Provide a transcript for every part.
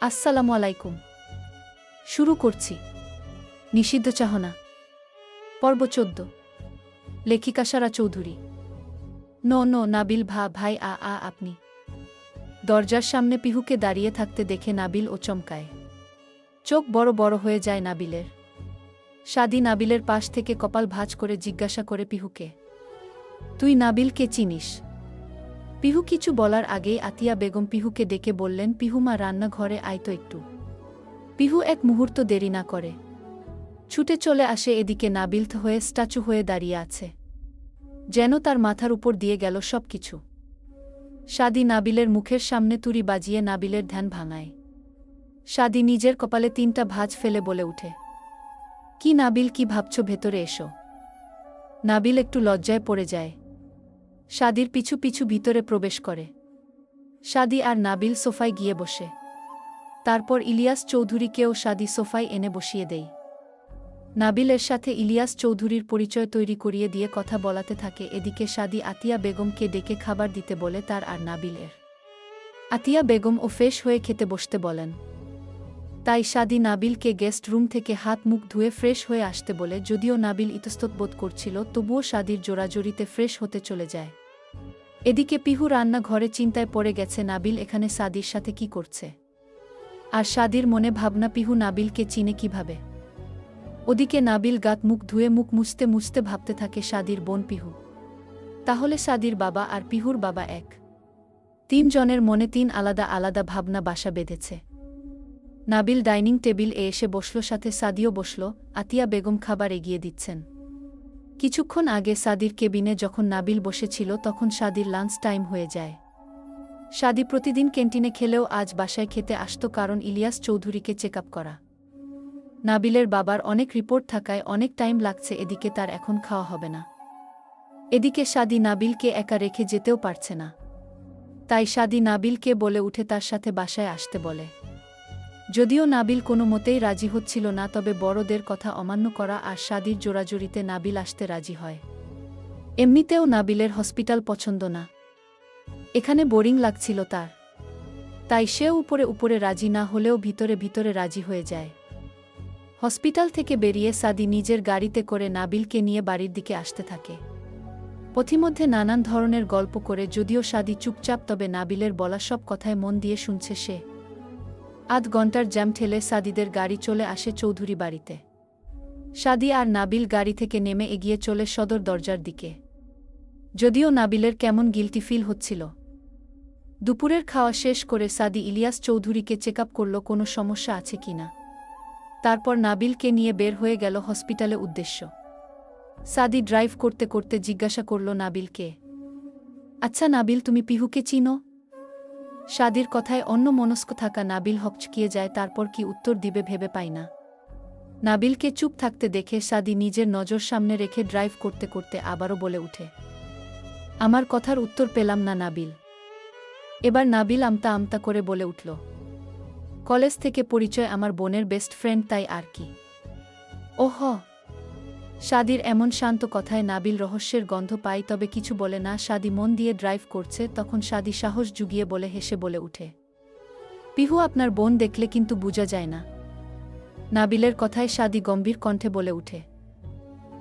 আসসালামু আলাইকুম। শুরু করছি। নিষিদ্ধ চাহনা। পর্ব চোদ্দ। লেখিকা সারা চৌধুরী। ন ন, নাবিল ভা, ভাই, আ আ, আপনি। দরজার সামনে পিহুকে দাঁড়িয়ে থাকতে দেখে নাবিল ও চমকায়। চোখ বড় বড় হয়ে যায় নাবিলের। সাদি নাবিলের পাশ থেকে কপাল ভাঁজ করে জিজ্ঞাসা করে পিহুকে, তুই নাবিলকে চিনিস? পিহু কিছু বলার আগেই আতিয়া বেগম পিহুকে ডেকে বললেন পিহুমা রান্নাঘরে আয় তো একটু। পিহু এক মুহূর্ত দেরি না করে। ছুটে চলে আসে এদিকে নাবিল হয়ে, স্ট্যাচু হয়ে দাঁড়িয়ে আছে। যেন তার মাথার উপর দিয়ে গেল সব কিছু সাদি নাবিলের মুখের সামনে তুরি বাজিয়ে নাবিলের ধ্যান ভাঙায়। সাদি নিজের কপালে তিনটা ভাঁজ ফেলে বলে উঠে, কি নাবিল, কি ভাবছ ভেতরে এসো। নাবিল একটু লজ্জায় পড়ে যায়। সাদির পিছু পিছু ভিতরে প্রবেশ করে। সাদি আর নাবিল সোফায় গিয়ে বসে। তারপর ইলিয়াস চৌধুরীকেও সাদি সোফায় এনে বসিয়ে দেয়। নাবিলের সাথে ইলিয়াস চৌধুরীর পরিচয় তৈরি করিয়ে দিয়ে কথা বলাতে থাকে, এদিকে সাদি আতিয়া বেগমকে ডেকে খাবার দিতে বলে তার আর নাবিলের। আতিয়া বেগম ও ফেশ হয়ে খেতে বসতে বলেন। তাই সাদি নাবিলকে গেস্ট রুম থেকে হাত মুখ ধুয়ে ফ্রেশ হয়ে আসতে বলে, যদিও নাবিল ইতস্তত বোধ করছিল, তবুও সাদির জোরাজোরিতে ফ্রেশ হতে চলে যায়। এদিকে পিহু রান্না ঘরে চিন্তায় পড়ে গেছে নাবিল এখানে সাদির সাথে কি করছে। আর সাদির মনে ভাবনা, পিহু নাবিলকে চিনে কীভাবে? ওদিকে নাবিল গাত মুখ ধুয়ে মুখ মুছতে মুছতে ভাবতে থাকে সাদির বোন পিহু। তাহলে সাদির বাবা আর পিহুর বাবা এক। তিনজনের মনে তিন আলাদা আলাদা ভাবনা বাসা বেঁধেছে। নাবিল ডাইনিং টেবিল এ এসে বসল, সাথে সাদিও বসল, আতিয়া বেগম খাবার এগিয়ে দিচ্ছেন। কিছুক্ষণ আগে সাদির কেবিনে যখন নাবিল বসেছিল তখন সাদির লাঞ্চ টাইম হয়ে যায়। সাদি প্রতিদিন ক্যান্টিনে খেলেও আজ বাসায় খেতে আসত কারণ ইলিয়াস চৌধুরীকে চেক করা। নাবিলের বাবার অনেক রিপোর্ট থাকায় অনেক টাইম লাগছে এদিকে তার এখন খাওয়া হবে না। এদিকে সাদি নাবিলকে একা রেখে যেতেও পারছে না। তাই সাদি নাবিলকে বলে উঠে তার সাথে বাসায় আসতে বলে। যদিও নাবিল কোনো মতেই রাজি হচ্ছিল না, তবে বড়দের কথা অমান্য করা আর সাদির জোরাজোরিতে নাবিল আসতে রাজি হয়। এমনিতেও নাবিলের হসপিটাল পছন্দ না। এখানে বোরিং লাগছিল তার। তাই সেও উপরে উপরে রাজি না হলেও ভিতরে ভিতরে রাজি হয়ে যায়। হসপিটাল থেকে বেরিয়ে সাদি নিজের গাড়িতে করে নাবিলকে নিয়ে বাড়ির দিকে আসতে থাকে। পথিমধ্যে নানান ধরনের গল্প করে, যদিও সাদি চুপচাপ, তবে নাবিলের বলা সব কথায় মন দিয়ে শুনছে সে। আধ ঘণ্টার জ্যাম ঠেলে সাদিদের গাড়ি চলে আসে চৌধুরী বাড়িতে। সাদি আর নাবিল গাড়ি থেকে নেমে এগিয়ে চলে সদর দরজার দিকে। যদিও নাবিলের কেমন গিলটি ফিল হচ্ছিল। দুপুরের খাওয়া শেষ করে সাদি ইলিয়াস চৌধুরীকে চেক আপ করল কোনো সমস্যা আছে কিনা তারপর নাবিলকে নিয়ে বের হয়ে গেল হসপিটালে উদ্দেশ্য। সাদি ড্রাইভ করতে করতে জিজ্ঞাসা করল নাবিলকে আচ্ছা নাবিল, তুমি পিহুকে চিনো? সাদির কথায় অন্য মনস্ক থাকা নাবিল হকচকিয়ে যায়, তারপর কি উত্তর দিবে ভেবে পাই না। নাবিলকে চুপ থাকতে দেখে সাদি নিজের নজর সামনে রেখে ড্রাইভ করতে করতে আবারও বলে উঠে, আমার কথার উত্তর পেলাম না নাবিল। এবার নাবিল আমতা আমতা করে বলে উঠল, কলেজ থেকে পরিচয় আমার বোনের বেস্ট ফ্রেন্ড, তাই আর কি। ওহ সাদির এমন শান্ত কথায় নাবিল রহস্যের গন্ধ পায়, তবে কিছু বলে না। সাদি মন দিয়ে ড্রাইভ করছে, তখন সাদি সাহস জুগিয়ে বলে, হেসে বলে উঠে, পিহু, আপনার বোন দেখলে কিন্তু বুঝা যায় না। নাবিলের কথায় সাদি গম্ভীর কণ্ঠে বলে উঠে,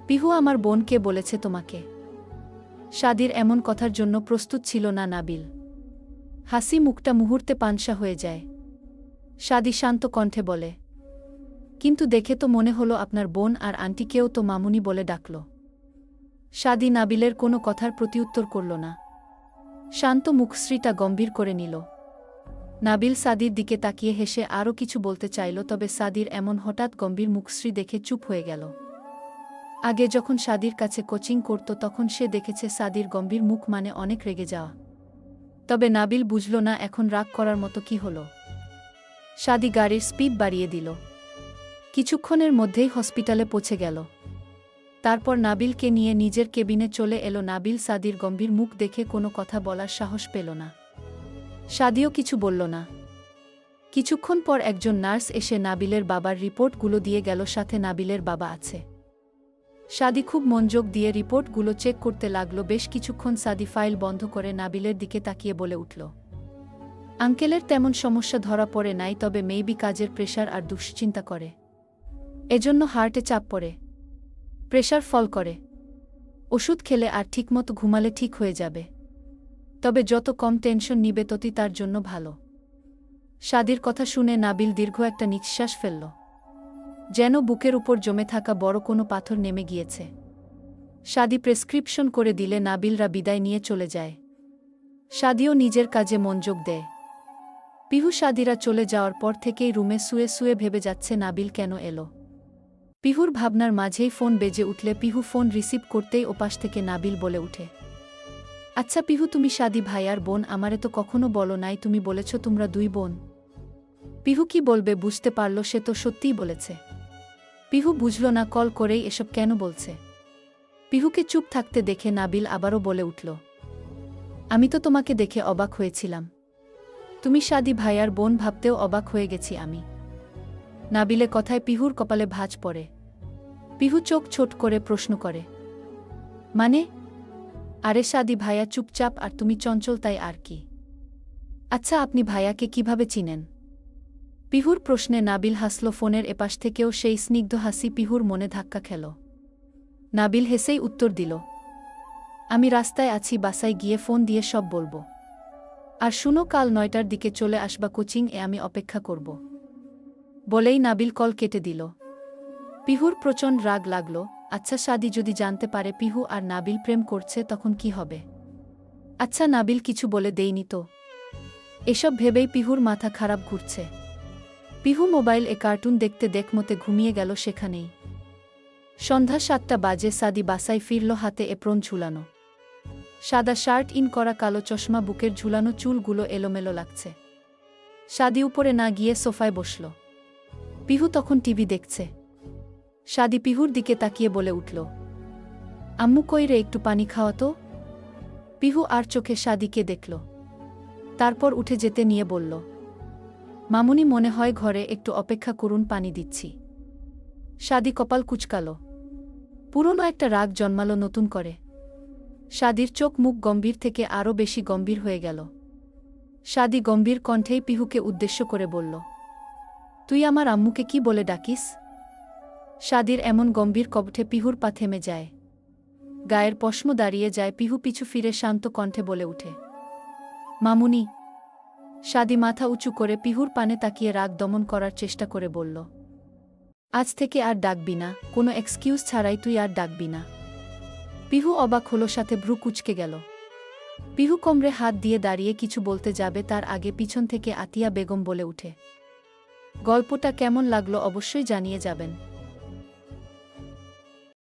পিহু, আমার বোনকে বলেছে তোমাকে? সাদির এমন কথার জন্য প্রস্তুত ছিল না নাবিল। হাসি মুখটা মুহূর্তে পানসা হয়ে যায়। সাদি শান্ত কণ্ঠে বলে কিন্তু দেখে তো মনে হলো আপনার বোন আর আন্টিকেও তো মামুনি বলে ডাকল। সাদি নাবিলের কোনো কথার প্রতিউত্তর করল না। শান্ত মুখশ্রীটা গম্ভীর করে নিল। নাবিল সাদির দিকে তাকিয়ে হেসে আরও কিছু বলতে চাইল, তবে সাদির এমন হঠাৎ গম্ভীর মুখশ্রী দেখে চুপ হয়ে গেল। আগে যখন সাদির কাছে কোচিং করত, তখন সে দেখেছে সাদির গম্ভীর মুখ মানে অনেক রেগে যাওয়া। তবে নাবিল বুঝল না এখন রাগ করার মতো কি হল। সাদি গাড়ির স্পিড বাড়িয়ে দিল। কিছুক্ষণের মধ্যেই হসপিটালে পৌঁছে গেল। তারপর নাবিলকে নিয়ে নিজের কেবিনে চলে এলো নাবিল সাদির গম্ভীর মুখ দেখে কোনো কথা বলার সাহস পেল না। সাদিও কিছু বলল না। কিছুক্ষণ পর একজন নার্স এসে নাবিলের বাবার রিপোর্টগুলো দিয়ে গেল, সাথে নাবিলের বাবা আছে। সাদি খুব মনোযোগ দিয়ে রিপোর্টগুলো চেক করতে লাগল, বেশ কিছুক্ষণ সাদি ফাইল বন্ধ করে নাবিলের দিকে তাকিয়ে বলে উঠল, আঙ্কেলের তেমন সমস্যা ধরা পড়ে নাই, তবে মেইবি কাজের প্রেশার আর দুশ্চিন্তা করে। এজন্য হার্টে চাপ পড়ে, প্রেশার ফল করে। ওষুধ খেলে আর ঠিকমতো ঘুমালে ঠিক হয়ে যাবে। তবে যত কম টেনশন নিবে ততই তার জন্য ভালো। শাদির কথা শুনে নাবিল দীর্ঘ একটা নিঃশ্বাস ফেলল। যেন বুকের উপর জমে থাকা বড় কোনো পাথর নেমে গিয়েছে। শাদি প্রেসক্রিপশন করে দিলে নাবিলরা বিদায় নিয়ে চলে যায়। শাদিও নিজের কাজে মনযোগ দেয়। পিহু সাদিরা চলে যাওয়ার পর থেকেই রুমে শুয়ে শুয়ে ভেবে যাচ্ছে নাবিল কেন এলো। পিহুর ভাবনার মাঝেই ফোন বেজে উঠলে পিহু ফোন রিসিভ করতেই ওপাশ থেকে নাবিল বলে উঠে। আচ্ছা পিহু, তুমি শাদি ভাই আর বোন, আমারে তো কখনো বলো নাই, তুমি বলেছ তোমরা দুই বোন। পিহু কি বলবে বুঝতে পারল, সে তো সত্যিই বলেছে। পিহু বুঝল না, কল করেই এসব কেন বলছে। পিহুকে চুপ থাকতে দেখে নাবিল আবারও বলে উঠল, আমি তো তোমাকে দেখে অবাক হয়েছিলাম। তুমি শাদি ভাইয়ার বোন ভাবতেও অবাক হয়ে গেছি আমি। নাবিলে কথায় পিহুর কপালে ভাঁজ পড়ে। পিহু চোখ ছোট করে প্রশ্ন করে মানে? আরে শাদি ভাইয়া চুপচাপ, আর তুমি চঞ্চল, তাই আর কি? আচ্ছা আপনি ভাইয়াকে কীভাবে চিনেন? পিহুর প্রশ্নে নাবিল হাসল ফোনের এপাশ থেকেও সেই স্নিগ্ধ হাসি পিহুর মনে ধাক্কা খেল। নাবিল হেসেই উত্তর দিল, আমি রাস্তায় আছি, বাসায় গিয়ে ফোন দিয়ে সব বলব। আর শুনো, কাল নয়টার দিকে চলে আসবা কোচিং এ আমি অপেক্ষা করব। বলেই নাবিল কল কেটে দিল। পিহুর প্রচণ্ড রাগ লাগল আচ্ছা সাদি যদি জানতে পারে পিহু আর নাবিল প্রেম করছে তখন কি হবে? আচ্ছা নাবিল কিছু বলে দেইনি তো। এসব ভেবেই পিহুর মাথা খারাপ ঘুরছে। পিহু মোবাইল এ কার্টুন দেখতে দেখমতে ঘুমিয়ে গেল সেখানেই। সন্ধ্যা সাতটা বাজে সাদি বাসায় ফিরল হাতে এপ্রন ঝুলানো। সাদা শার্ট ইন করা কালো চশমা বুকের ঝুলানো চুলগুলো এলোমেলো লাগছে। সাদি উপরে না গিয়ে সোফায় বসল। পিহু তখন টিভি দেখছে। সাদি পিহুর দিকে তাকিয়ে বলে উঠল, আম্মু কইরে একটু পানি খাওয়া তো? পিহু আর চোখে সাদিকে দেখল, তারপর উঠে যেতে নিয়ে বলল, মামুনি মনে হয় ঘরে একটু অপেক্ষা করুন, পানি দিচ্ছি। সাদি কপাল কুচকাল, পুরনো একটা রাগ জন্মালো নতুন করে। সাদির চোখ মুখ গম্ভীর থেকে আরও বেশি গম্ভীর হয়ে গেল। সাদি গম্ভীর কণ্ঠেই পিহুকে উদ্দেশ্য করে বলল তুই আমার আম্মুকে কি বলে ডাকিস? সাদির এমন গম্ভীর কবঠে পিহুর পা থেমে যায়। গায়ের পশম দাঁড়িয়ে যায় পিহু পিছু ফিরে শান্ত কণ্ঠে বলে উঠে, মামুনি। সাদি মাথা উঁচু করে পিহুর পানে তাকিয়ে রাগ দমন করার চেষ্টা করে বলল, আজ থেকে আর ডাকবি না, কোনো এক্সকিউজ ছাড়াই তুই আর ডাকবি না। পিহু অবাক হলো, সাথে ভ্রু কুচকে গেল। পিহু কমরে হাত দিয়ে দাঁড়িয়ে কিছু বলতে যাবে তার আগে পিছন থেকে আতিয়া বেগম বলে উঠে গল্পটা কেমন লাগল অবশ্যই জানিয়ে যাবেন।